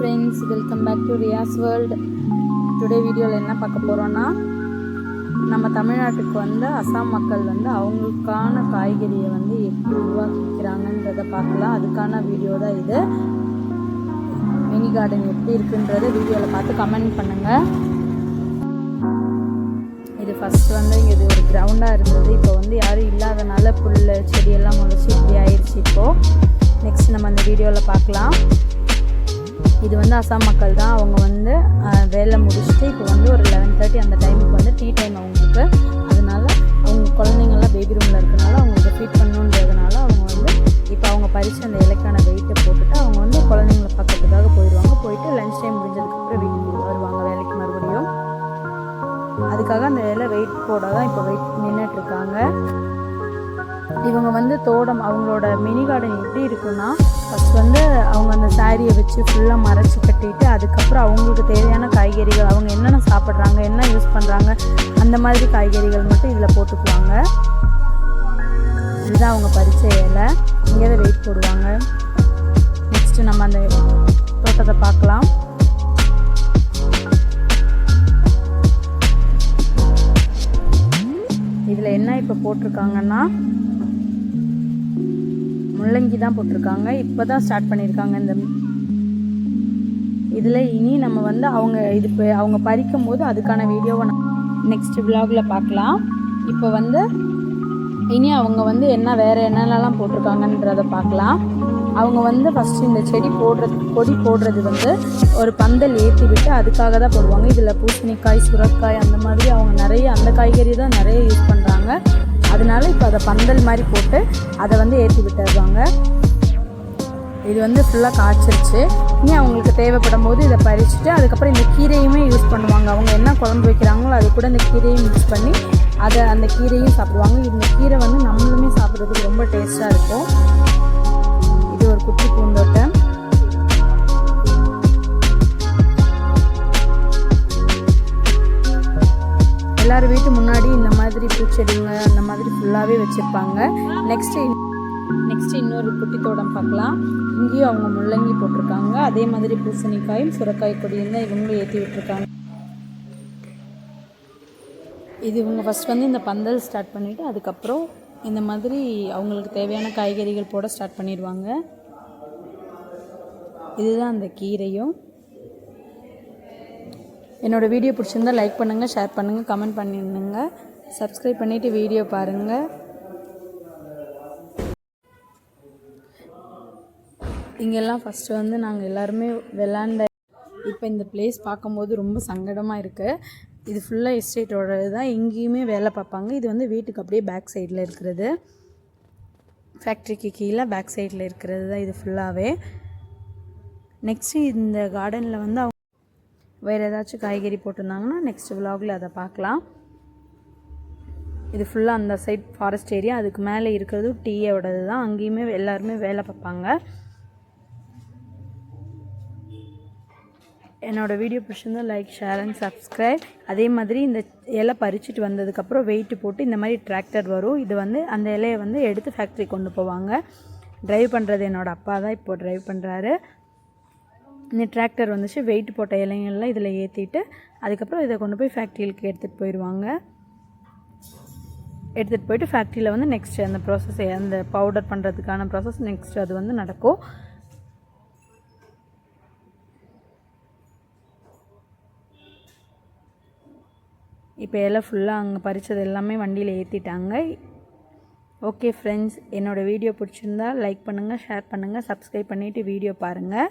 Friends welcome back to Riyas world today வீடியோவில் என்ன பார்க்க போகிறோன்னா நம்ம தமிழ்நாட்டுக்கு வந்து அசாம் மக்கள் வந்து அவங்களுக்கான காய்கறியை வந்து எப்படி உருவாக்கிக்கிறாங்கன்றதை பார்க்கலாம். அதுக்கான வீடியோ தான் இது. மினி கார்டன் எப்படி இருக்குன்றத வீடியோவில் பார்த்து கமெண்ட் பண்ணுங்கள் இது ஃபஸ்ட் வந்து இது ஒரு கிரவுண்டாக இருந்தது. இப்போ வந்து யாரும் இல்லாதனால புல் செடியெல்லாம் முளைச்சி இப்படி ஆயிடுச்சு இப்போது நெக்ஸ்ட் நம்ம அந்த வீடியோவில் பார்க்கலாம். இது வந்து அசாம் மக்கள் தான். அவங்க வந்து வேலை முடிச்சுட்டு இப்போ வந்து ஒரு லெவன் தேர்ட்டி அந்த டைமுக்கு வந்து டீ டைம் அவங்களுக்கு. அதனால அவங்க குழந்தைங்கள்லாம் பேபி ரூமில் இருக்கனால அவங்களுக்கு ஃபீட் பண்ணணுன்றதுனால அவங்க வந்து இப்போ அவங்க பறித்து அந்த இலைக்கான வெயிட்டை போட்டுட்டு அவங்க வந்து குழந்தைங்கள பார்க்கறதுக்காக போயிடுவாங்க. போயிட்டு லஞ்ச் டைம் முடிஞ்சதுக்கப்புறம் வீட்டுக்கு வருவாங்க வேலைக்கு மறுபடியும். அதுக்காக அந்த வேலை வெயிட் போட தான் இப்போ வெயிட் நின்றுட்டு இருக்காங்க. இவங்க வந்து தோடம் அவங்களோட மினி கார்டன் எப்படி இருக்குன்னா ஃபஸ்ட் வந்து அவங்க அந்த சாரியை வச்சு ஃபுல்லாக மறைச்சி கட்டிட்டு அதுக்கப்புறம் அவங்களுக்கு தேவையான காய்கறிகள் அவங்க என்னென்ன சாப்பிட்றாங்க என்ன யூஸ் பண்ணுறாங்க அந்த மாதிரி காய்கறிகள் மட்டும் இதில் போட்டுக்குவாங்க. இதுதான் அவங்க பறிச்ச இலை. இங்கே தான் வெயிட் போடுவாங்க. நெக்ஸ்ட்டு நம்ம அந்த தோட்டத்தை பார்க்கலாம். இதில் என்ன இப்போ போட்டிருக்காங்கன்னா முள்ளங்கி தான் போட்டிருக்காங்க. இப்போ தான் ஸ்டார்ட் பண்ணியிருக்காங்க இந்த இதில் இனி நம்ம வந்து அவங்க இது இப்போ அவங்க பறிக்கும் போது அதுக்கான வீடியோவை நான் நெக்ஸ்ட் விலாகில் பார்க்கலாம். இப்போ வந்து இனி அவங்க வந்து என்ன வேறு என்னென்னலாம் போட்டிருக்காங்கன்றதை பார்க்கலாம். அவங்க வந்து ஃபஸ்ட்டு இந்த செடி போடுறது கொடி போடுறது வந்து ஒரு பந்தல் ஏற்றி விட்டு அதுக்காக தான் போடுவாங்க. இதில் பூசணிக்காய் சுரக்காய் அந்த மாதிரி அவங்க நிறைய அந்த காய்கறி தான் நிறைய யூஸ் பண்ணுறாங்க அதனால இப்போ அதை பந்தல் மாதிரி போட்டு அதை வந்து ஏற்றி விட்டுடுவாங்க இது வந்து ஃபுல்லாக காய்ச்சிருச்சு. இனி அவங்களுக்கு தேவைப்படும் போது இதை பறிச்சுட்டு அதுக்கப்புறம் இந்த கீரையுமே யூஸ் பண்ணுவாங்க. அவங்க என்ன குழம்பு வைக்கிறாங்களோ அது கூட இந்த கீரையும் மிக்ஸ் பண்ணி அதை அந்த கீரையும் சாப்பிடுவாங்க. இந்த கீரை வந்து நம்மளுமே சாப்பிட்றதுக்கு ரொம்ப டேஸ்ட்டாக இருக்கும். எல்லார் வீட்டு முன்னாடி இந்த மாதிரி பூச்செடிங்க அந்த மாதிரி ஃபுல்லாகவே வச்சுருப்பாங்க. நெக்ஸ்ட்டு நெக்ஸ்ட் இன்னொரு குட்டி தோட்டம் பார்க்கலாம். இங்கேயும் அவங்க முள்ளங்கி போட்டிருக்காங்க. அதே மாதிரி பூசணிக்காயும் சுரக்காய் கொடியும் தான் இவங்களும் ஏற்றி விட்டுருக்காங்க. இது இவங்க ஃபஸ்ட் வந்து இந்த பந்தல் ஸ்டார்ட் பண்ணிவிட்டு அதுக்கப்புறம் இந்த மாதிரி அவங்களுக்கு தேவையான காய்கறிகள் போட ஸ்டார்ட் பண்ணிடுவாங்க. இதுதான் அந்த கீரையும். என்னோடய வீடியோ பிடிச்சிருந்தா லைக் பண்ணுங்கள் ஷேர் பண்ணுங்கள் கமெண்ட் பண்ணிடுங்க. சப்ஸ்கிரைப் பண்ணிவிட்டு வீடியோ பாருங்கள் இங்கெல்லாம் ஃபஸ்ட்டு வந்து நாங்கள் எல்லாருமே விளாண்ட இப்போ இந்த பிளேஸ் பார்க்கும்போது ரொம்ப சங்கடமாக இருக்குது இது ஃபுல்லாக எஸ்டேட்டோட தான் எங்கேயுமே வேலை பார்ப்பாங்க. இது வந்து வீட்டுக்கு அப்படியே பேக் சைடில் இருக்கிறது. ஃபேக்ட்ரிக்கு கீழே பேக் சைடில் இருக்கிறது தான் இது ஃபுல்லாகவே நெக்ஸ்ட்டு இந்த கார்டனில் வந்து அவங்க வேறு ஏதாச்சும் காய்கறி போட்டிருந்தாங்கன்னா நெக்ஸ்ட் விலாகில் அதை பார்க்கலாம். இது ஃபுல்லாக அந்த சைட் ஃபாரஸ்ட் ஏரியா அதுக்கு மேலே இருக்கிறது டீயோடது தான். அங்கேயுமே எல்லாருமே வேலை பார்ப்பாங்க. என்னோடய வீடியோ பிடிச்சிருந்தா லைக் ஷேர் அண்ட் சப்ஸ்கிரைப் அதே மாதிரி இந்த இலை பறிச்சுட்டு வந்ததுக்கப்புறம் வெயிட் போட்டு இந்த மாதிரி டிராக்டர் வரும். இது வந்து அந்த இலையை வந்து எடுத்து ஃபேக்ட்ரி கொண்டு போவாங்க. ட்ரைவ் பண்ணுறது என்னோடய அப்பா தான் இப்போ ட்ரைவ் பண்ணுறாரு இந்த டிராக்டர் வந்துச்சு வெயிட் போட்ட இலைங்கள்லாம் இதில் ஏற்றிட்டு அதுக்கப்புறம் இதை கொண்டு போய் ஃபேக்ட்ரிகளுக்கு எடுத்துகிட்டு போயிடுவாங்க. எடுத்துகிட்டு போயிட்டு ஃபேக்ட்ரியில் வந்து நெக்ஸ்ட் அந்த ப்ராசஸ் அந்த பவுடர் பண்ணுறதுக்கான ப்ராசஸ் நெக்ஸ்ட் அது வந்து நடக்கும். இப்போ எல்லாம் ஃபுல்லாக அங்கே பறித்தது எல்லாமே வண்டியில் ஏற்றிட்டாங்க ஓகே ஃப்ரெண்ட்ஸ் என்னோடய வீடியோ பிடிச்சிருந்தா லைக் பண்ணுங்கள் ஷேர் பண்ணுங்கள் சப்ஸ்கிரைப் பண்ணிவிட்டு வீடியோ பாருங்கள்